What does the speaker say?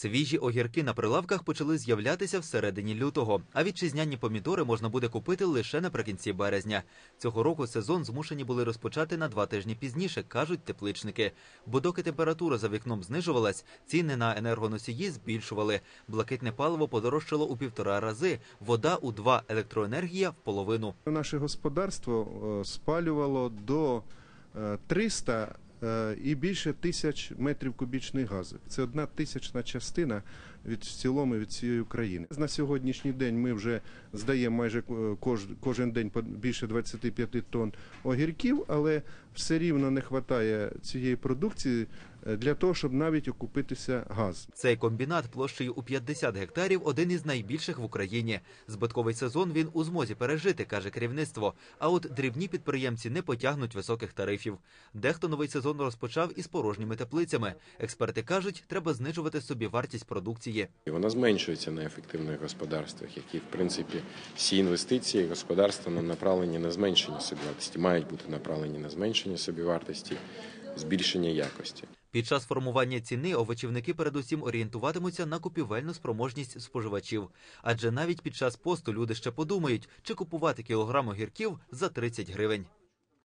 Свіжі огірки на прилавках почали з'являтися всередині лютого, а вітчизняні помідори можна буде купити лише наприкінці березня. Цього року сезон змушені були розпочати на два тижні пізніше, кажуть тепличники. Бо доки температура за вікном знижувалась, ціни на енергоносії збільшували. Блакитне паливо подорожчало у півтора рази, вода у два, електроенергія в половину. Наше господарство е, спалювало до е, 300 е, і більше тисяч метрів кубічних газу. Це одна тисячна частина від цілому від цієї України. На сьогоднішній день ми вже здаємо майже е, кож, кожен день більше 25 тонн огірків, але все рівно не вистачає цієї продукції е, для того, щоб навіть окупитися газ. Цей комбінат площею у 50 гектарів один із найбільших в Україні. Збитковий сезон він у змозі пережити, каже керівництво. А от дрібні підприємці не потягнуть високих тарифів. Дехто новий сезон розпочав із порожніми теплицями. Експерти кажуть, треба знижувати собі вартість продукції. Вона зменшується на ефективних господарствах, які в принципі всі інвестиції господарства на направлені на зменшення собівартості, мають бути направлені на зменшення собівартості, збільшення якості. Під час формування ціни овочівники передусім орієнтуватимуться на купівельну спроможність споживачів. Адже навіть під час посту люди ще подумають, чи купувати кілограм огірків за 30 гривень.